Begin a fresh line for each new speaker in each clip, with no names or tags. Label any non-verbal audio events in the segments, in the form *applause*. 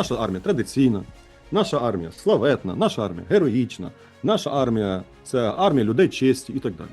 Наша армія традиційна, наша армія славетна, наша армія героїчна, наша армія це армія людей честі і так далі.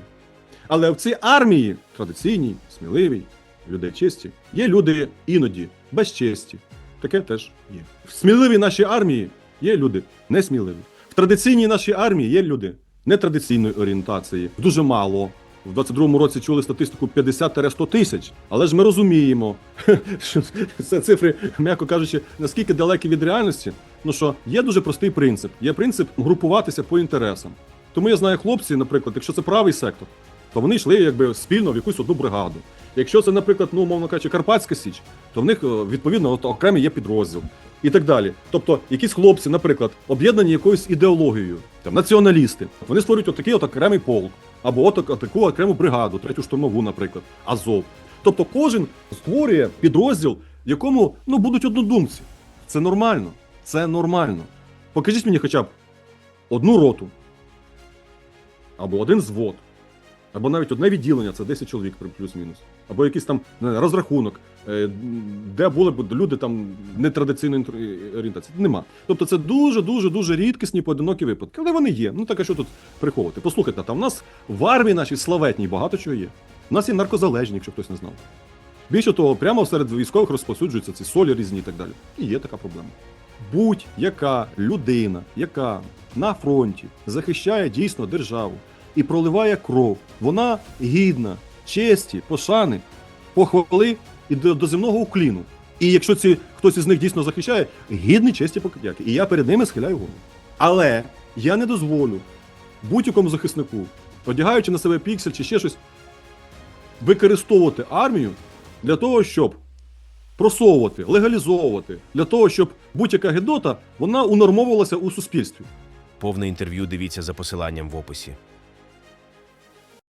Але в цій армії традиційній, сміливій, людей честі, є люди іноді без честі. Таке теж є. В сміливій нашій армії є люди несміливі. В традиційній нашій армії є люди нетрадиційної орієнтації. Дуже мало. В 22-му році чули статистику 50-100 тисяч, але ж ми розуміємо, *laughs* що це цифри, м'яко кажучи, наскільки далекі від реальності. Ну що є дуже простий принцип: є принцип групуватися по інтересам. Тому я знаю хлопці, наприклад, якщо це правий сектор, то вони йшли якби спільно в якусь одну бригаду. Якщо це, наприклад, ну умовно кажучи, Карпатська Січ, то в них е, відповідно от, окремий є підрозділ і так далі. Тобто, якісь хлопці, наприклад, об'єднані якоюсь ідеологією, там націоналісти, вони створюють отакий от окремий полк, або от, таку окрему бригаду, третю штурмову, наприклад, Азов. Тобто, кожен створює підрозділ, в якому ну будуть однодумці. Це нормально. Це нормально. Покажіть мені хоча б одну роту, або один звод, або навіть одне відділення, це 10 чоловік плюс-мінус, або якийсь там розрахунок, е, де були б люди там нетрадиційної орієнтації. Нема. Тобто це дуже дуже дуже рідкісні поодинокі випадки. Але вони є. Ну так а що тут приховувати? Послухайте, там в нас в армії нашій славетній багато чого є. У нас є наркозалежні, якщо хтось не знав. Більше того, прямо серед військових розповсюджуються ці солі різні і так далі. І є така проблема. Будь-яка людина, яка на фронті захищає дійсно державу і проливає кров, вона гідна честі, пошани, похвали і до, до земного укліну. І якщо ці хтось із них дійсно захищає, гідний честі покидяки. І я перед ними схиляю голову. Але я не дозволю будь-якому захиснику, одягаючи на себе піксель чи ще щось, використовувати армію для того, щоб просовувати, легалізовувати, для того, щоб будь-яка гидота вона унормовувалася у суспільстві.
Повне інтерв'ю дивіться за посиланням в описі.